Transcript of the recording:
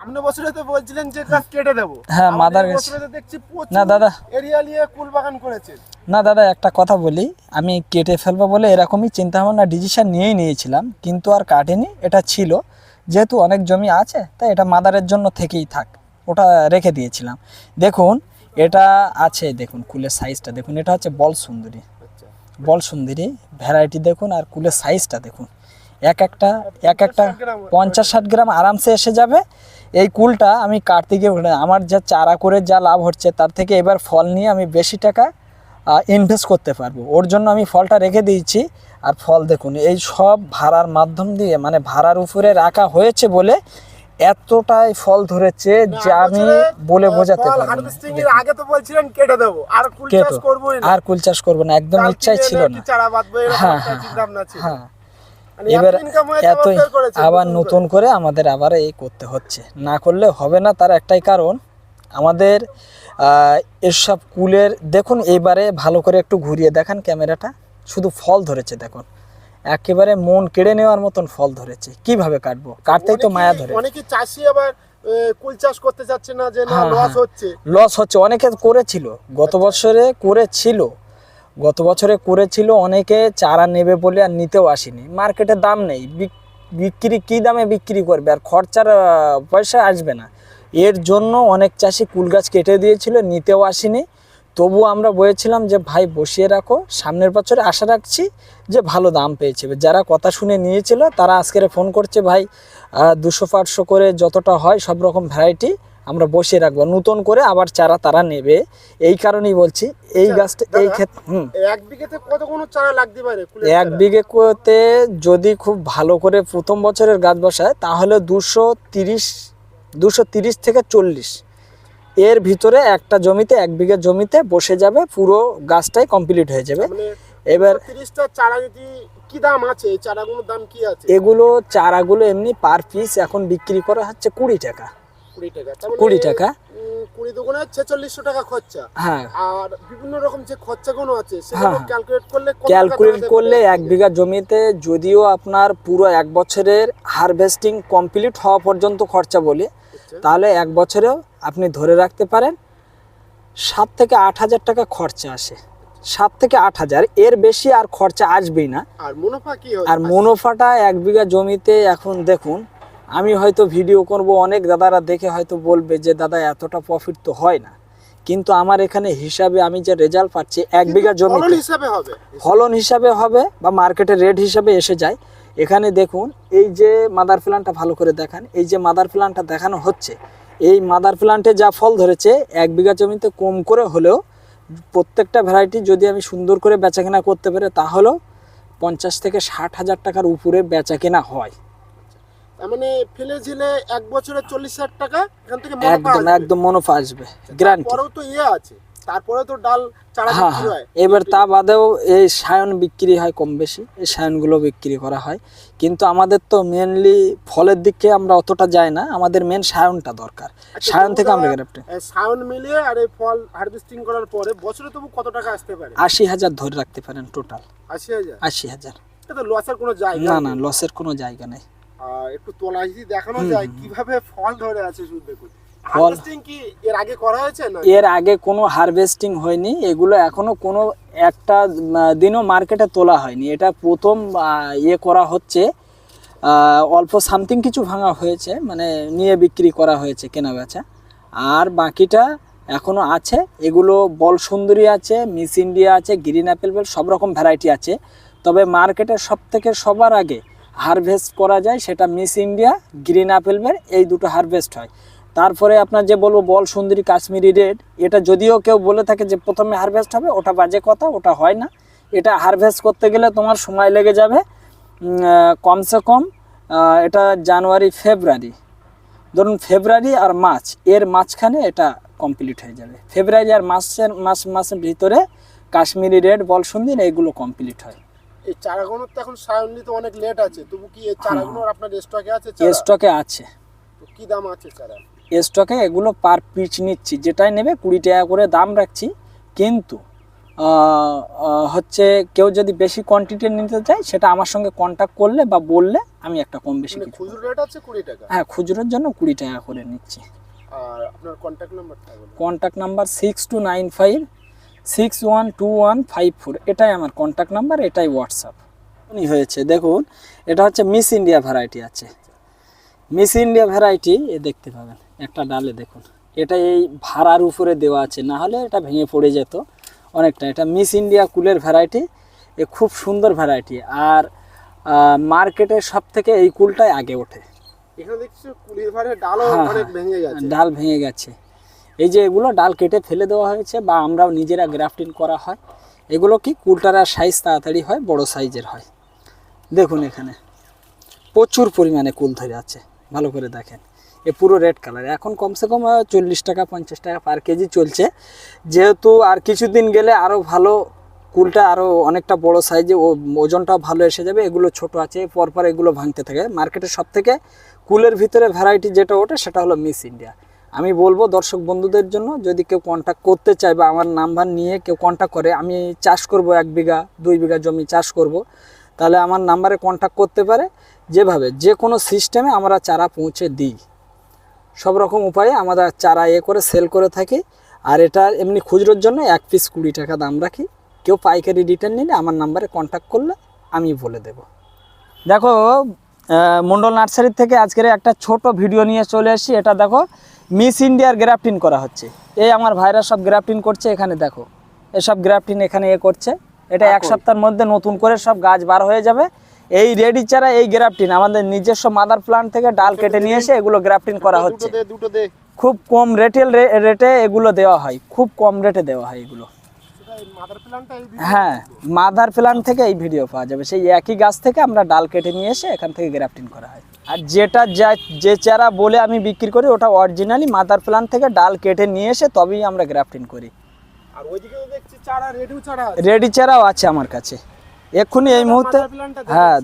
সামনে বছরে তো বলছিলেন যে গাছ কেটে দেবো। হ্যাঁ, মাদার গাছ। দেখছি না, দাদা। এরিয়া নিয়ে কুল বাগান করেছেন না দাদা একটা কথা বলি। আমি কেটে ফেলব বলে এরকমই চিন্তা ভাবনা ডিসিশন নিয়েই নিয়েছিলাম কিন্তু আর কাটেনি এটা ছিল। যেহেতু অনেক জমি আছে তাই এটা মাদারের জন্য থেকেই থাক ওটা রেখে দিয়েছিলাম। দেখুন এটা আছে দেখুন কুলের সাইজটা দেখুন এটা হচ্ছে বল সুন্দরী। আচ্ছা। বল সুন্দরী ভ্যারাইটি দেখুন আর কুলের সাইজটা দেখুন। এক একটা এক একটা পঞ্চাশ ষাট গ্রাম আরামসে এসে যাবে। এই কুলটা আমি কাটতে গিয়ে আমার যা চারা করে যা লাভ হচ্ছে তার থেকে এবার ফল নিয়ে আমি বেশি টাকা ইনভেস্ট করতে পারব। ওর জন্য আমি ফলটা রেখে দিয়েছি। আর ফল দেখুন এই সব ভাড়ার মাধ্যম দিয়ে মানে ভাড়ার উপরে রাখা হয়েছে বলে এতটাই ফল ধরেছে যে আমি বলে বোঝাতে পারব আগে তো বলছিলেন কেটে দেবো। আর কুল চাষ করবোই না। আর কুল চাষ করব না একদম ইচ্ছাই ছিল না। হ্যাঁ, হ্যাঁ, এবার এত আবার নতুন করে। আমাদের আবার এই করতে হচ্ছে। না করলে হবে না তার একটাই কারণ আমাদের এসব কুলের দেখুন এবারে ভালো করে একটু ঘুরিয়ে দেখান ক্যামেরাটা শুধু ফল ধরেছে দেখুন। একেবারে মন কেড়ে নেওয়ার মতন ফল ধরেছে। কীভাবে কাটবো? কাটতেই তো মায়া ধরে। অনেকে চাষি আবার কুল চাষ করতে চাচ্ছে না যে হ্যাঁ, লস হ্যাঁ। হচ্ছে। লস হচ্ছে। অনেকে করেছিল গত বছরে করেছিল। গত বছরে করেছিল, অনেকে চারা নেবে বলে আর নিতেও আসেনি। মার্কেটে দাম নেই, বিক- বিক্রি কী দামে বিক্রি করবে? আর খরচার পয়সা আসবে না। এর জন্য অনেক চাষি কুল গাছ কেটে দিয়েছিল, নিতেও আসেনি। তবু আমরা বলেছিলাম যে, ভাই, বসিয়ে রাখো। সামনের বছরে আশা রাখছি যে ভালো দাম পেয়েছে। যারা কথা শুনে নিয়েছিল, তারা আজকের ফোন করছে, ভাই দুশো পাঁচশো করে যতটা হয়, সব রকম ভ্যারাইটি আমরা বসিয়ে রাখব। নতুন করে আবার চারা তারা নেবে। এই কারণেই বলছি এই আচ্ছা, গাছটা এই ক্ষেত্রে হুম। এক বিঘেতে কত কোনো চারা লাগতে পারে এক বিঘে কোতে যদি খুব ভালো করে প্রথম বছরের গাছ বসায় তাহলে দুশো তিরিশ দুশো তিরিশ থেকে চল্লিশ। এর ভিতরে একটা জমিতে এক বিঘে জমিতে বসে যাবে পুরো গাছটাই কমপ্লিট হয়ে যাবে। এবার তিরিশটা চারা যদি কি দাম আছে? চারাগুলোর দাম কি আছে? এগুলো চারাগুলো এমনি পার পিস এখন বিক্রি করা হচ্ছে কুড়ি টাকা। কুড়ি টাকা। মানে, কুড়ি টাকা? উম, কুড়ি দুগুণে ছেচল্লিশশো টাকা খরচা। হ্যাঁ। আর বিভিন্ন রকম যে খরচাগুলো আছে হ্যাঁ, সেগুলো। ক্যালকুলেট করলে ক্যালকুলেট করলে এক বিঘা জমিতে যদিও আপনার পুরো এক বছরের হারভেস্টিং কমপ্লিট হওয়া পর্যন্ত খরচা বলি আচ্ছা। তাহলে এক বছরেও আপনি ধরে রাখতে পারেন সাত থেকে আট হাজার টাকা খরচা আসে। সাত থেকে আট হাজার এর বেশি আর খরচা আসবেই না। আর মুনাফা কি আর মুনাফাটা এক বিঘা জমিতে এখন দেখুন আমি হয়তো ভিডিও করব অনেক দাদারা দেখে হয়তো বলবে যে দাদা এতটা প্রফিট তো হয় না। কিন্তু আমার এখানে হিসাবে আমি যে রেজাল্ট পাচ্ছি এক বিঘা জমি হিসাবে হবে। ফলন হিসাবে হবে বা মার্কেটের রেট হিসাবে এসে যায়। এখানে দেখুন এই যে মাদার প্ল্যান্টটা ভালো করে দেখান এই যে মাদার প্ল্যান্টটা দেখানো হচ্ছে এই মাদার প্ল্যান্টে যা ফল ধরেছে এক বিঘা জমিতে কম করে হলেও প্রত্যেকটা ভ্যারাইটি যদি আমি সুন্দর করে বেচাকেনা করতে পারি তাহলেও পঞ্চাশ থেকে ষাট হাজার টাকার উপরে বেচাকেনা হয়। মানে ফেলে ঝিলে এক বছরে চল্লিশ হাজার টাকা এখান থেকে একদম একদম মুনাফা আসবে গ্যারান্টি তারপরেও তো ইয়ে আছে তারপরে তো ডাল চারা হ্যাঁ বিক্রি হ্যাঁ। এবার তা বাদেও এই সায়ন বিক্রি হয় কম বেশি এই সায়নগুলো বিক্রি করা হয়। কিন্তু আমাদের তো মেনলি ফলের দিকে আমরা অতটা যাই না আমাদের মেন সায়নটা দরকার। আচ্ছা, সায়ন থেকে আমরা গ্রেপ্টে সায়ন মিলিয়ে আর এই ফল হারভেস্টিং করার পরে বছরে তবু কত টাকা আসতে পারে? আশি হাজার ধরে রাখতে পারেন টোটাল আশি হাজার? আশি হাজার। লসের কোনো জায়গা না না লসের কোনো জায়গা নেই। একটু তোলা যদি দেখানো যায়। কীভাবে ফল ধরে আছে দেখুন। কি এর আগে করা হয়েছে না এর আগে কোনো হারভেস্টিং হয়নি এগুলো এখনও কোনো একটা দিনও মার্কেটে তোলা হয়নি। এটা প্রথম ইয়ে করা হচ্ছে অল্প সামথিং কিছু ভাঙা হয়েছে মানে নিয়ে বিক্রি করা হয়েছে কেনা বেচা আর বাকিটা এখনও আছে এগুলো বল সুন্দরী আছে মিস ইন্ডিয়া আছে গ্রিন অ্যাপেল বেল সব রকম ভ্যারাইটি আছে। তবে মার্কেটে সব থেকে সবার আগে হারভেস্ট করা যায়, সেটা মিস ইন্ডিয়া, গ্রিন অ্যাপেল বেল এই দুটো হারভেস্ট হয়। তারপরে আপনার যে বলব, বল, সুন্দরী, কাশ্মীরি রেড, এটা যদিও কেউ বলে থাকে যে প্রথমে হারভেস্ট হবে, ওটা বাজে কথা, ওটা হয় না। এটা হারভেস্ট করতে গেলে তোমার সময় লেগে যাবে কমসে কম এটা জানুয়ারি, ফেব্রুয়ারি। ধরুন ফেব্রুয়ারি আর মার্চ, এর মাঝখানে এটা কমপ্লিট হয়ে যাবে। ফেব্রুয়ারি আর মাসের মাস, মাসের ভিতরে কাশ্মীরি রেড, বল, সুন্দর, এগুলো কমপ্লিট হয়। এই চারাগুলোর তো এখন সায়ন নিতে অনেক লেট আছে তবু কি এই চারাগুলোর আপনার স্টকে আছে চারা? স্টকে আছে। তো কি দাম আছে চারা? স্টকে এগুলো পার পিচ নিচ্ছি যেটাই নেবে কুড়ি টাকা করে দাম রাখছি। কিন্তু হচ্ছে কেউ যদি বেশি কোয়ান্টিটি নিতে চায় সেটা আমার সঙ্গে কন্ট্যাক্ট করলে বা বললে আমি একটা কম বেশি মানে কিছু খুচরো রেট আছে কুড়ি টাকা? হ্যাঁ খুচরোর জন্য কুড়ি টাকা করে নিচ্ছি। আর আপনার কন্ট্যাক্ট নাম্বারটা বলুন। Contact number six two nine five six one two one five four এটাই আমার কন্ট্যাক্ট নাম্বার এটাই হোয়াটসঅ্যাপ হয়েছে দেখুন এটা হচ্ছে মিস ইন্ডিয়া ভ্যারাইটি আছে। মিস ইন্ডিয়া ভ্যারাইটি এ দেখতে পাবেন একটা ডালে দেখুন এটা এই ভাড়ার উপরে দেওয়া আছে না হলে এটা ভেঙে পড়ে যেত অনেকটা। এটা মিস ইন্ডিয়া কুলের ভ্যারাইটি এ খুব সুন্দর ভ্যারাইটি আর মার্কেটে সব থেকে এই কুলটাই আগে ওঠে। হ্যাঁ, হ্যাঁ। ভেঙে ডাল ভেঙে গেছে। এই যে এগুলো ডাল কেটে ফেলে দেওয়া হয়েছে বা আমরাও নিজেরা গ্রাফটিং করা হয়, এগুলো কি কুলটারার সাইজ তাড়াতাড়ি হয়, বড় সাইজের হয়? দেখুন এখানে, প্রচুর পরিমাণে কুল ধরে আছে, ভালো করে দেখেন, এ পুরো রেড কালার, এখন কমসে কম চল্লিশ টাকা, পঞ্চাশ টাকা পার কেজি চলছে, যেহেতু আর কিছুদিন গেলে আরও ভালো কুলটা আরও অনেকটা বড় সাইজে ও ওজনটাও ভালো এসে যাবে, এগুলো ছোট আছে, পরপর এগুলো ভাঙতে থাকে। মার্কেটে সব থেকে কুলের ভিতরে ভ্যারাইটি যেটা ওঠে সেটা হলো মিস ইন্ডিয়া। আমি বলব দর্শক বন্ধুদের জন্য, যদি কেউ কন্ট্যাক্ট করতে চায় বা আমার নাম্বার নিয়ে কেউ কন্ট্যাক্ট করে, আমি চাষ করব এক বিঘা, দুই বিঘা জমি চাষ করব, তাহলে আমার নাম্বারে কন্ট্যাক্ট করতে পারে। যেভাবে যে কোনো সিস্টেমে আমরা চারা পৌঁছে দিই। সব রকম উপায়ে আমরা চারা এ করে সেল করে থাকি। আর এটা এমনি খুচরোর জন্য এক পিস কুড়ি টাকা দাম রাখি। কেউ পাইকারি রিটার্ন নিলে আমার নাম্বারে কন্ট্যাক্ট করলে আমি বলে দেব। দেখো মন্ডল নার্সারির থেকে আজকের একটা ছোট ভিডিও নিয়ে চলে আসি। এটা দেখো মিস ইন্ডিয়ার গ্রাফটিন করা হচ্ছে। এই আমার ভাইরা সব গ্রাফটিন করছে এখানে দেখো। এসব গ্রাফটিন এখানে এ করছে। এটা এক সপ্তাহের মধ্যে নতুন করে সব গাছ বার হয়ে যাবে। এই রেডি চারা এই গ্রাফটিন আমাদের নিজস্ব মাদার প্লান্ট থেকে ডাল কেটে নিয়ে এসে এগুলো গ্রাফটিন করা হচ্ছে। খুব কম রেটেল রেটে এগুলো দেওয়া হয়। খুব কম রেটে দেওয়া হয় এগুলো। হ্যাঁ মাদার প্ল্যান্ট থেকে এই ভিডিও পাওয়া যাবে। সেই একই গাছ থেকে আমরা ডাল কেটে নিয়ে এসে এখান থেকে গ্রাফটিং করা হয়। আর যেটা যা- যে চারা বলে আমি বিক্রি করি ওটা অরিজিনালি মাদার প্ল্যান্ট থেকে ডাল কেটে নিয়ে এসে তবেই আমরা গ্রাফটিং করি। আর ওইদিকে দেখছি চারা চারা রেডি চারাও আছে আমার কাছে। এক্ষুনি এই মুহূর্তে হ্যাঁ